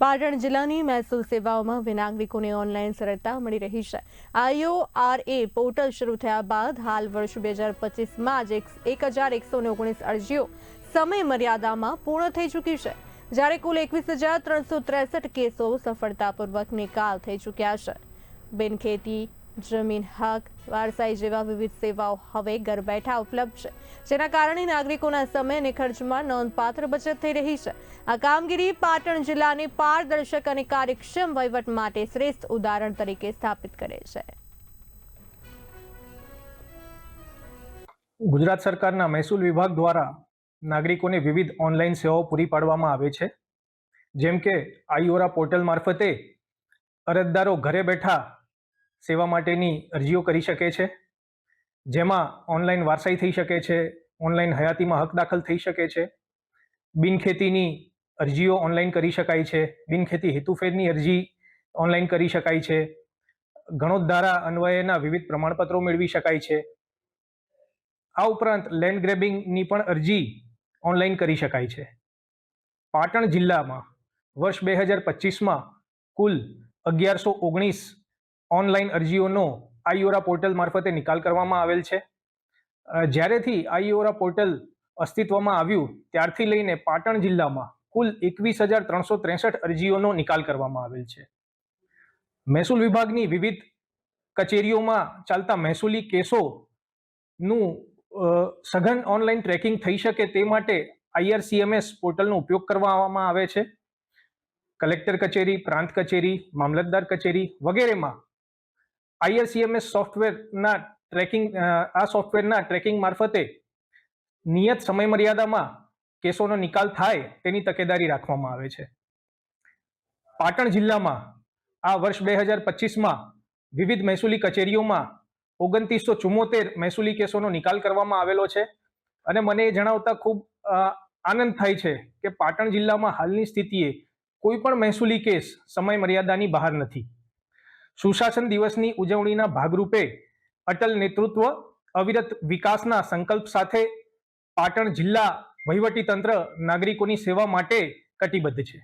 પાટણ જિલ્લાની મહેસૂલ સેવાઓમાં વિનાગરિકોને ઓનલાઈન સરળતા મળી રહી છે. આઈઓઆરએ પોર્ટલ શરૂ થયા બાદ હાલ વર્ષ બે હજાર પચીસમાં જ એક હજાર એકસો ઓગણીસ અરજીઓ સમય મર્યાદામાં પૂર્ણ થઈ ચૂકી છે. જ્યારે કુલ એકવીસ હજાર ત્રણસો ત્રેસઠ કેસો સફળતાપૂર્વક નિકાલ થઈ ચૂક્યા છે. બિનખેતી જમીન હક, વારસાઈ જેવા વિવિધ સેવાઓ હવે ઘર બેઠા ઉપલબ્ધ છે. જેના કારણે નાગરિકોના સમય અને ખર્ચમાં નોંધપાત્ર બચત થઈ રહી છે. આ કામગીરી પાટણ જિલ્લાને પારદર્શક અને કાર્યક્ષમ વહીવટ માટે શ્રેષ્ઠ ઉદાહરણ તરીકે સ્થાપિત કરે છે. ગુજરાત સરકારના મહેસૂલ વિભાગ દ્વારા નાગરિકોને વિવિધ ઓનલાઈન સેવાઓ પૂરી પાડવામાં આવે છે. જેમ કે આઈઓરા પોર્ટલ મારફતે અરજદારો ઘરે બેઠા સેવા માટેની અરજીઓ કરી શકે છે. જેમાં ઓનલાઈન વારસાઈ થઈ શકે છે, ઓનલાઈન હયાતીમાં હક દાખલ થઈ શકે છે. બિનખેતીની અરજીઓ ઓનલાઈન કરી શકાય છે, બિનખેતી હેતુફેરની અરજી ઓનલાઈન કરી શકાય છે. ગણોદ્ધારા ધારા અન્વયેના વિવિધ પ્રમાણપત્રો મેળવી શકાય છે. આ ઉપરાંત લેન્ડ ગ્રેબિંગની પણ અરજી ઓનલાઈન કરી શકાય છે. પાટણ જિલ્લામાં વર્ષ બે હજાર પચીસમાં કુલ અગિયારસો ઓગણીસ ઓનલાઈન અરજીઓનો આઈઓરા પોર્ટલ મારફતે નિકાલ કરવામાં આવેલ છે. જ્યારેથી આઈઓરા પોર્ટલ અસ્તિત્વમાં આવ્યું, ત્યારથી લઈને પાટણ જિલ્લામાં કુલ એકવીસ હજાર ત્રણસો ત્રેસઠ અરજીઓનો નિકાલ કરવામાં આવેલ છે. મહેસૂલ વિભાગની વિવિધ કચેરીઓમાં ચાલતા મહેસૂલી કેસોનું સઘન ઓનલાઈન ટ્રેકિંગ થઈ શકે તે માટે આઈઆરસીએમએસ પોર્ટલનો ઉપયોગ કરવામાં આવે છે. કલેક્ટર કચેરી, પ્રાંત કચેરી, મામલતદાર કચેરી વગેરેમાં આઈઆરસીએમએસ સોફ્ટવેરના ટ્રેકિંગ આ સોફ્ટવેરના ટ્રેકિંગ મારફતે નિયત સમય મર્યાદામાં કેસોનો નિકાલ થાય તેની તકેદારી રાખવામાં આવે છે. પાટણ જિલ્લામાં આ વર્ષ બે હજાર પચીસમાં વિવિધ મહેસૂલી કચેરીઓમાં ઓગણત્રીસો ચુમ્મોતેર મહેસૂલી કેસોનો નિકાલ કરવામાં આવેલો છે અને મને એ જણાવતા ખૂબ આનંદ થાય છે કે પાટણ જિલ્લામાં હાલની સ્થિતિએ કોઈ પણ મહેસૂલી કેસ સમય મર્યાદાની બહાર નથી. સુશાસન દિવસની ઉજવણીના ભાગરૂપે અટલ નેતૃત્વ અવિરત વિકાસના સંકલ્પ સાથે પાટણ જિલ્લા વહીવટી તંત્ર નાગરિકોની સેવા માટે કટિબદ્ધ છે.